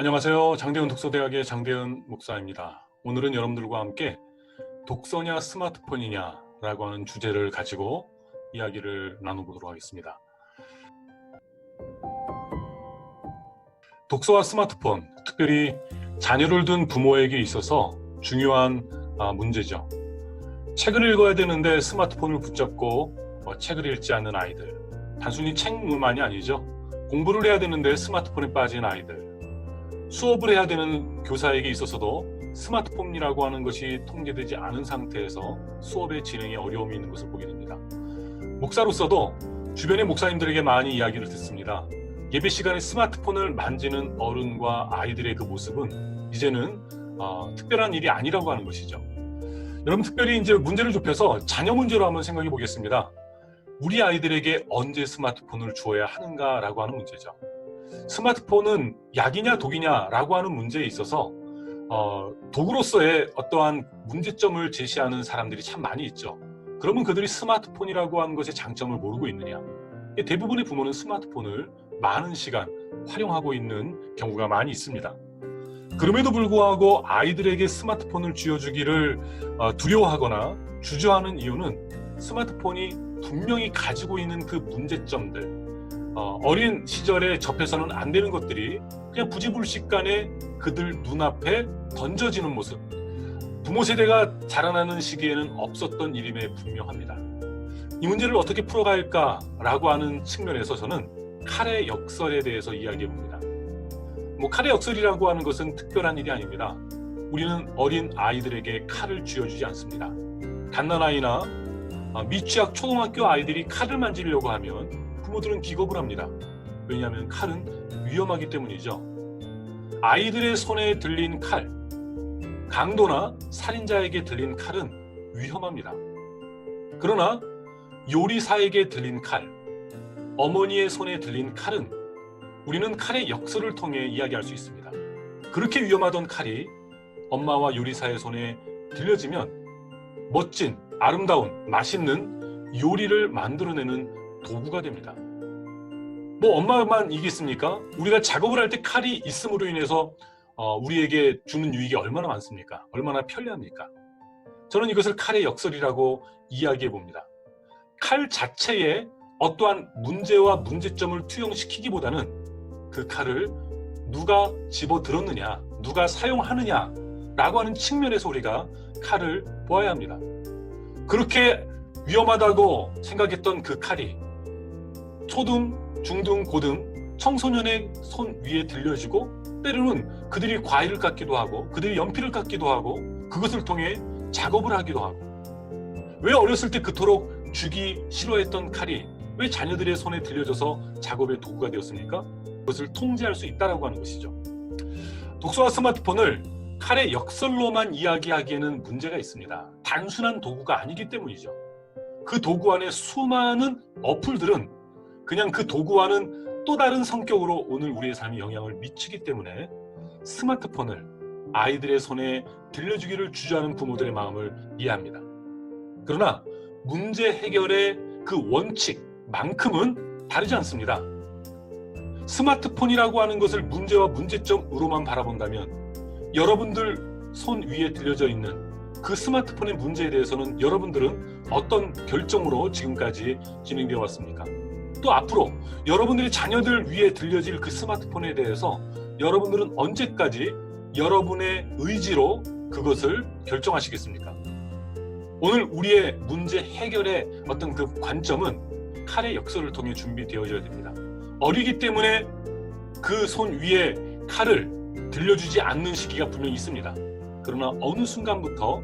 안녕하세요. 장대훈 독서대학의 장대훈 목사입니다. 오늘은 여러분들과 함께 독서냐 스마트폰이냐 라고 하는 주제를 가지고 이야기를 나눠보도록 하겠습니다. 독서와 스마트폰, 특별히 자녀를 둔 부모에게 있어서 중요한 아, 문제죠. 책을 읽어야 되는데 스마트폰을 붙잡고 어, 책을 읽지 않는 아이들. 단순히 책만이 아니죠. 공부를 해야 되는데 스마트폰에 빠진 아이들. 수업을 해야 되는 교사에게 있어서도 스마트폰이라고 하는 것이 통제되지 않은 상태에서 수업의 진행에 어려움이 있는 것을 보게 됩니다. 목사로서도 주변의 목사님들에게 많이 이야기를 듣습니다. 예배 시간에 스마트폰을 만지는 어른과 아이들의 그 모습은 이제는 어, 특별한 일이 아니라고 하는 것이죠. 여러분 특별히 이제 문제를 좁혀서 자녀 문제로 한번 생각해 보겠습니다. 우리 아이들에게 언제 스마트폰을 주어야 하는가라고 하는 문제죠. 스마트폰은 약이냐 독이냐라고 하는 문제에 있어서 어, 도구로서의 어떠한 문제점을 제시하는 사람들이 참 많이 있죠. 그러면 그들이 스마트폰이라고 하는 것의 장점을 모르고 있느냐? 대부분의 부모는 스마트폰을 많은 시간 활용하고 있는 경우가 많이 있습니다. 그럼에도 불구하고 아이들에게 스마트폰을 쥐어주기를 어, 두려워하거나 주저하는 이유는 스마트폰이 분명히 가지고 있는 그 문제점들, 어, 어린 시절에 접해서는 안 되는 것들이 그냥 부지불식간에 그들 눈앞에 던져지는 모습. 부모 세대가 자라나는 시기에는 없었던 일임에 분명합니다. 이 문제를 어떻게 풀어갈까라고 하는 측면에서 저는 칼의 역설에 대해서 이야기해 봅니다. 뭐 칼의 역설이라고 하는 것은 특별한 일이 아닙니다. 우리는 어린 아이들에게 칼을 쥐어주지 않습니다. 갓난아이나 어, 미취학 초등학교 아이들이 칼을 만지려고 하면 부모들은 기겁을 합니다. 왜냐하면 칼은 위험하기 때문이죠. 아이들의 손에 들린 칼, 강도나 살인자에게 들린 칼은 위험합니다. 그러나 요리사에게 들린 칼, 어머니의 손에 들린 칼은 우리는 칼의 역설을 통해 이야기할 수 있습니다. 그렇게 위험하던 칼이 엄마와 요리사의 손에 들려지면 멋진, 아름다운, 맛있는 요리를 만들어내는 도구가 됩니다. 뭐 엄마만 이겠습니까? 우리가 작업을 할 때 칼이 있음으로 인해서 어, 우리에게 주는 유익이 얼마나 많습니까? 얼마나 편리합니까? 저는 이것을 칼의 역설이라고 이야기해 봅니다. 칼 자체에 어떠한 문제와 문제점을 투영시키기보다는 그 칼을 누가 집어 들었느냐, 누가 사용하느냐 라고 하는 측면에서 우리가 칼을 보아야 합니다. 그렇게 위험하다고 생각했던 그 칼이 초등, 중등, 고등 청소년의 손 위에 들려지고 때로는 그들이 과일을 깎기도 하고 그들이 연필을 깎기도 하고 그것을 통해 작업을 하기도 하고 왜 어렸을 때 그토록 주기 싫어했던 칼이 왜 자녀들의 손에 들려져서 작업의 도구가 되었습니까? 그것을 통제할 수 있다라고 하는 것이죠. 독서와 스마트폰을 칼의 역설로만 이야기하기에는 문제가 있습니다. 단순한 도구가 아니기 때문이죠. 그 도구 안에 수많은 어플들은 그냥 그 도구와는 또 다른 성격으로 오늘 우리의 삶에 영향을 미치기 때문에 스마트폰을 아이들의 손에 들려주기를 주저하는 부모들의 마음을 이해합니다. 그러나 문제 해결의 그 원칙만큼은 다르지 않습니다. 스마트폰이라고 하는 것을 문제와 문제점으로만 바라본다면 여러분들 손 위에 들려져 있는 그 스마트폰의 문제에 대해서는 여러분들은 어떤 결정으로 지금까지 진행되어 왔습니까? 또 앞으로 여러분들의 자녀들 위에 들려질 그 스마트폰에 대해서 여러분들은 언제까지 여러분의 의지로 그것을 결정하시겠습니까? 오늘 우리의 문제 해결의 어떤 그 관점은 칼의 역설을 통해 준비되어져야 됩니다. 어리기 때문에 그 손 위에 칼을 들려주지 않는 시기가 분명히 있습니다. 그러나 어느 순간부터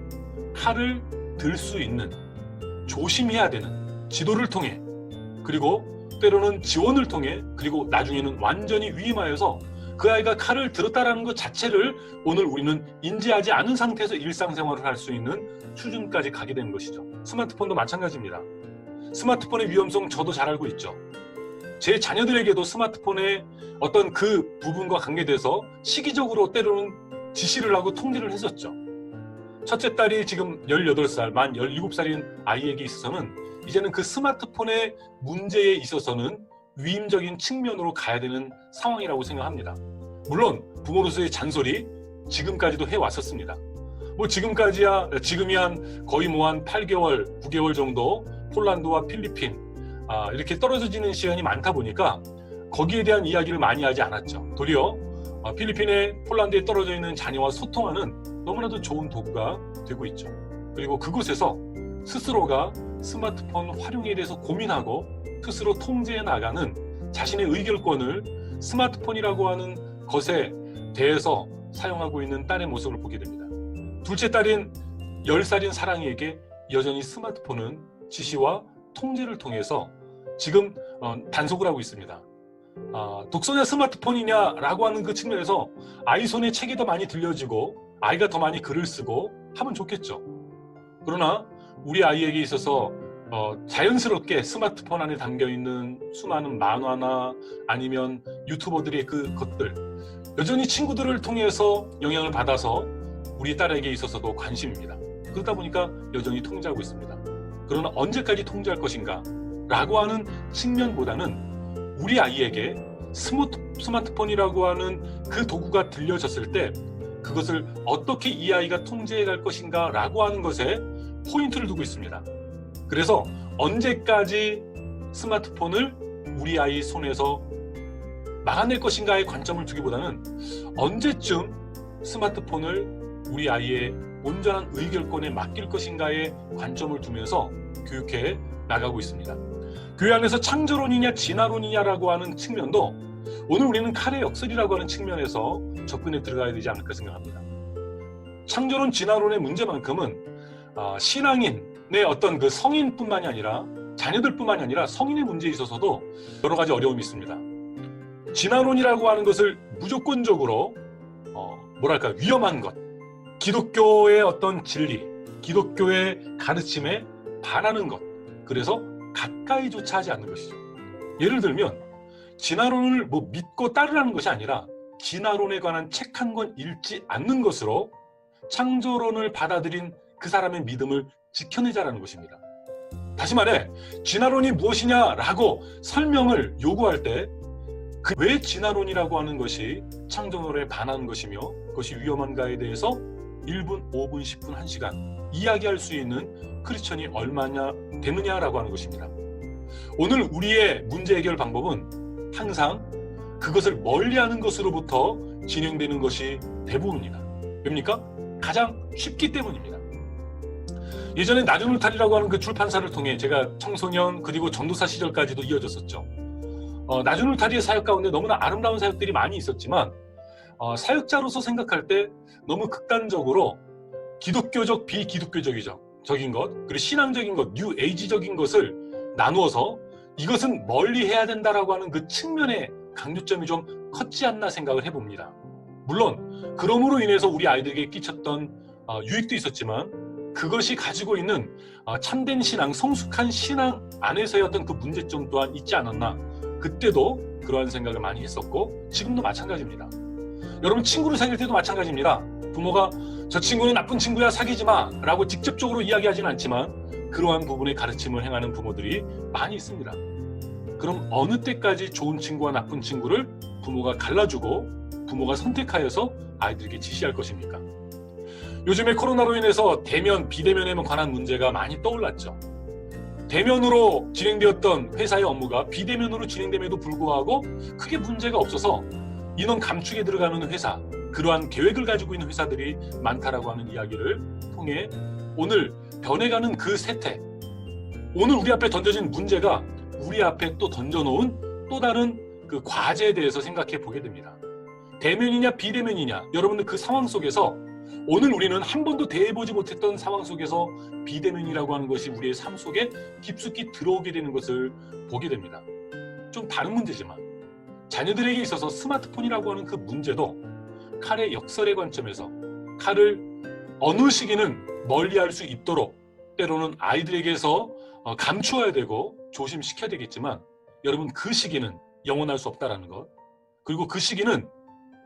칼을 들 수 있는 조심해야 되는 지도를 통해 그리고 때로는 지원을 통해 그리고 나중에는 완전히 위임하여서 그 아이가 칼을 들었다라는 것 자체를 오늘 우리는 인지하지 않은 상태에서 일상생활을 할 수 있는 수준까지 가게 되는 것이죠. 스마트폰도 마찬가지입니다. 스마트폰의 위험성 저도 잘 알고 있죠. 제 자녀들에게도 스마트폰의 어떤 그 부분과 관계돼서 시기적으로 때로는 지시를 하고 통제를 했었죠. 첫째 딸이 지금 18살, 만 17살인 아이에게 있어서는 이제는 그 스마트폰의 문제에 있어서는 위임적인 측면으로 가야 되는 상황이라고 생각합니다. 물론 부모로서의 잔소리 지금까지도 해왔었습니다. 뭐 지금까지야 지금이 한 거의 뭐 한 8개월, 9개월 정도 폴란드와 필리핀 아, 이렇게 떨어져 지는 시간이 많다 보니까 거기에 대한 이야기를 많이 하지 않았죠. 도리어 어, 필리핀에 폴란드에 떨어져 있는 자녀와 소통하는 너무나도 좋은 도구가 되고 있죠. 그리고 그곳에서 스스로가 스마트폰 활용에 대해서 고민하고 스스로 통제해 나가는 자신의 의결권을 스마트폰이라고 하는 것에 대해서 사용하고 있는 딸의 모습을 보게 됩니다. 둘째 딸인 10살인 사랑이에게 여전히 스마트폰은 지시와 통제를 통해서 지금 어, 단속을 하고 있습니다. 아, 독서냐 스마트폰이냐라고 하는 그 측면에서 아이 손에 책이 더 많이 들려지고 아이가 더 많이 글을 쓰고 하면 좋겠죠. 그러나 우리 아이에게 있어서 어, 자연스럽게 스마트폰 안에 담겨 있는 수많은 만화나 아니면 유튜버들의 그 것들 여전히 친구들을 통해서 영향을 받아서 우리 딸에게 있어서도 관심입니다. 그러다 보니까 여전히 통제하고 있습니다. 그러나 언제까지 통제할 것인가? 라고 하는 측면보다는 우리 아이에게 스마트, 스마트폰이라고 하는 그 도구가 들려졌을 때 그것을 어떻게 이 아이가 통제해 갈 것인가 라고 하는 것에 포인트를 두고 있습니다. 그래서 언제까지 스마트폰을 우리 아이 손에서 막아낼 것인가의 관점을 두기보다는 언제쯤 스마트폰을 우리 아이의 온전한 의결권에 맡길 것인가의 관점을 두면서 교육해 나가고 있습니다. 교회 안에서 창조론이냐 진화론이냐라고 하는 측면도 오늘 우리는 칼의 역설이라고 하는 측면에서 접근해 들어가야 되지 않을까 생각합니다. 창조론 진화론의 문제만큼은 어, 신앙인의 어떤 그 성인뿐만이 아니라 자녀들뿐만이 아니라 성인의 문제에 있어서도 여러 가지 어려움이 있습니다. 진화론이라고 하는 것을 무조건적으로 어, 뭐랄까 위험한 것, 기독교의 어떤 진리, 기독교의 가르침에 반하는 것, 그래서 가까이조차 하지 않는 것이죠. 예를 들면 진화론을 뭐 믿고 따르라는 것이 아니라 진화론에 관한 책 한 권 읽지 않는 것으로 창조론을 받아들인 그 사람의 믿음을 지켜내자라는 것입니다. 다시 말해 진화론이 무엇이냐라고 설명을 요구할 때 그 왜 진화론이라고 하는 것이 창조론에 반하는 것이며 그것이 위험한가에 대해서 1분, 5분, 10분, 1시간 이야기할 수 있는 크리스천이 얼마냐 되느냐라고 하는 것입니다. 오늘 우리의 문제 해결 방법은 항상 그것을 멀리하는 것으로부터 진행되는 것이 대부분입니다. 왜입니까? 가장 쉽기 때문입니다. 예전에 나주물탈이라고 하는 그 출판사를 통해 제가 청소년 그리고 전도사 시절까지도 이어졌었죠. 어, 나주물탈이의 사역 가운데 너무나 아름다운 사역들이 많이 있었지만 어, 사역자로서 생각할 때 너무 극단적으로 기독교적 비기독교적인 것 그리고 신앙적인 것 뉴 에이지적인 것을 나누어서 이것은 멀리 해야 된다라고 하는 그 측면의 강조점이 좀 컸지 않나 생각을 해봅니다. 물론 그럼으로 인해서 우리 아이들에게 끼쳤던 어, 유익도 있었지만 그것이 가지고 있는 어, 참된 신앙, 성숙한 신앙 안에서의 어떤 그 문제점 또한 있지 않았나 그때도 그러한 생각을 많이 했었고 지금도 마찬가지입니다. 여러분 친구를 사귈 때도 마찬가지입니다. 부모가 저 친구는 나쁜 친구야 사귀지 마 라고 직접적으로 이야기하지는 않지만 그러한 부분의 가르침을 행하는 부모들이 많이 있습니다. 그럼 어느 때까지 좋은 친구와 나쁜 친구를 부모가 갈라주고 부모가 선택하여서 아이들에게 지시할 것입니까? 요즘에 코로나로 인해서 대면, 비대면에 관한 문제가 많이 떠올랐죠. 대면으로 진행되었던 회사의 업무가 비대면으로 진행됨에도 불구하고 크게 문제가 없어서 인원 감축에 들어가는 회사, 그러한 계획을 가지고 있는 회사들이 많다라고 하는 이야기를 통해 오늘 변해가는 그 세태, 오늘 우리 앞에 던져진 문제가 우리 앞에 또 던져놓은 또 다른 그 과제에 대해서 생각해 보게 됩니다. 대면이냐 비대면이냐 여러분들 그 상황 속에서 오늘 우리는 한 번도 대해보지 못했던 상황 속에서 비대면이라고 하는 것이 우리의 삶 속에 깊숙이 들어오게 되는 것을 보게 됩니다. 좀 다른 문제지만 자녀들에게 있어서 스마트폰이라고 하는 그 문제도 칼의 역설의 관점에서 칼을 어느 시기는 멀리할 수 있도록 때로는 아이들에게서 어, 감추어야 되고 조심시켜야 되겠지만 여러분 그 시기는 영원할 수 없다라는 것 그리고 그 시기는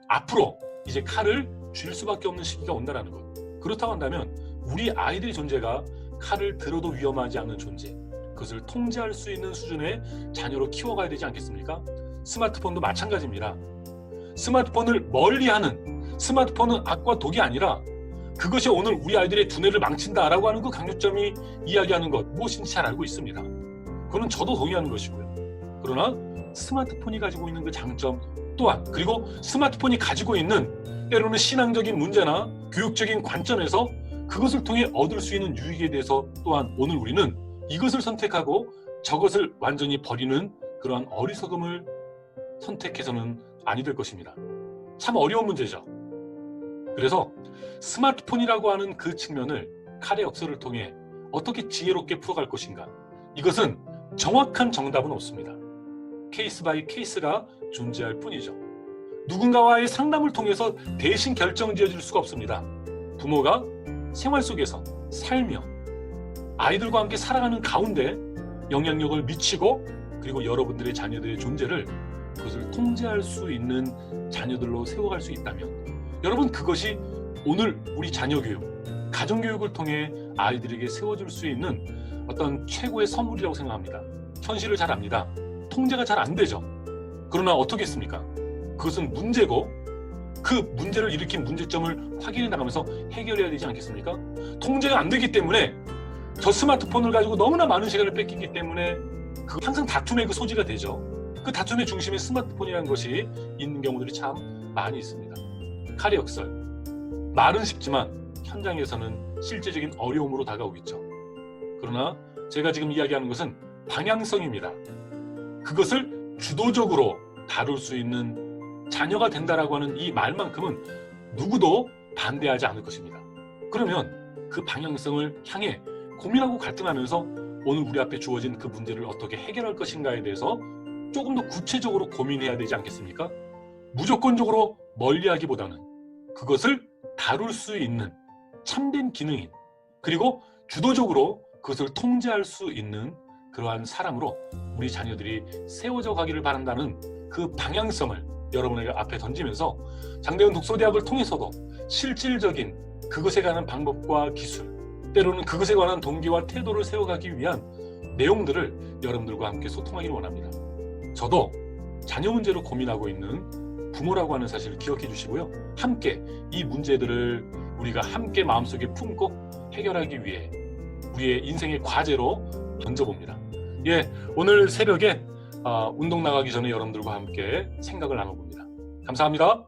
앞으로 이제 칼을 쥘 수밖에 없는 시기가 온다라는 것 그렇다고 한다면 우리 아이들의 존재가 칼을 들어도 위험하지 않은 존재 그것을 통제할 수 있는 수준의 자녀로 키워가야 되지 않겠습니까? 스마트폰도 마찬가지입니다. 스마트폰을 멀리하는 스마트폰은 악과 독이 아니라 그것이 오늘 우리 아이들의 두뇌를 망친다라고 하는 그 강조점이 이야기하는 것 무엇인지 잘 알고 있습니다. 그거는 저도 동의하는 것이고요. 그러나 스마트폰이 가지고 있는 그 장점 또한 그리고 스마트폰이 가지고 있는 때로는 신앙적인 문제나 교육적인 관점에서 그것을 통해 얻을 수 있는 유익에 대해서 또한 오늘 우리는 이것을 선택하고 저것을 완전히 버리는 그러한 어리석음을 선택해서는 아니 될 것입니다. 참 어려운 문제죠. 그래서 스마트폰이라고 하는 그 측면을 칼의 역설을 통해 어떻게 지혜롭게 풀어갈 것인가. 이것은 정확한 정답은 없습니다. 케이스 바이 케이스가 존재할 뿐이죠. 누군가와의 상담을 통해서 대신 결정 지어질 수가 없습니다. 부모가 생활 속에서 살며 아이들과 함께 살아가는 가운데 영향력을 미치고 그리고 여러분들의 자녀들의 존재를 그것을 통제할 수 있는 자녀들로 세워갈 수 있다면 여러분 그것이 오늘 우리 자녀 교육, 가정 교육을 통해 아이들에게 세워줄 수 있는 어떤 최고의 선물이라고 생각합니다. 현실을 잘 압니다. 통제가 잘 안 되죠. 그러나 어떻겠습니까? 그것은 문제고 그 문제를 일으킨 문제점을 확인해 나가면서 해결해야 되지 않겠습니까? 통제가 안 되기 때문에 저 스마트폰을 가지고 너무나 많은 시간을 뺏기기 때문에 그 항상 다툼의 그 소지가 되죠. 그 다툼의 중심에 스마트폰이라는 것이 있는 경우들이 참 많이 있습니다. 칼의 역설. 말은 쉽지만 현장에서는 실제적인 어려움으로 다가오겠죠. 그러나 제가 지금 이야기하는 것은 방향성입니다. 그것을 주도적으로 다룰 수 있는 자녀가 된다라고 하는 이 말만큼은 누구도 반대하지 않을 것입니다. 그러면 그 방향성을 향해 고민하고 갈등하면서 오늘 우리 앞에 주어진 그 문제를 어떻게 해결할 것인가에 대해서 조금 더 구체적으로 고민해야 되지 않겠습니까? 무조건적으로 멀리하기보다는 그것을 다룰 수 있는 참된 기능인 그리고 주도적으로 그것을 통제할 수 있는 그러한 사람으로 우리 자녀들이 세워져 가기를 바란다는 그 방향성을 여러분에게 앞에 던지면서 장대현 독서대학을 통해서도 실질적인 그것에 관한 방법과 기술 때로는 그것에 관한 동기와 태도를 세워가기 위한 내용들을 여러분들과 함께 소통하기를 원합니다. 저도 자녀 문제로 고민하고 있는 부모라고 하는 사실을 기억해 주시고요. 함께 이 문제들을 우리가 함께 마음속에 품고 해결하기 위해 우리의 인생의 과제로 던져봅니다. 예, 오늘 새벽에 아, 운동 나가기 전에 여러분들과 함께 생각을 나눠봅니다. 감사합니다.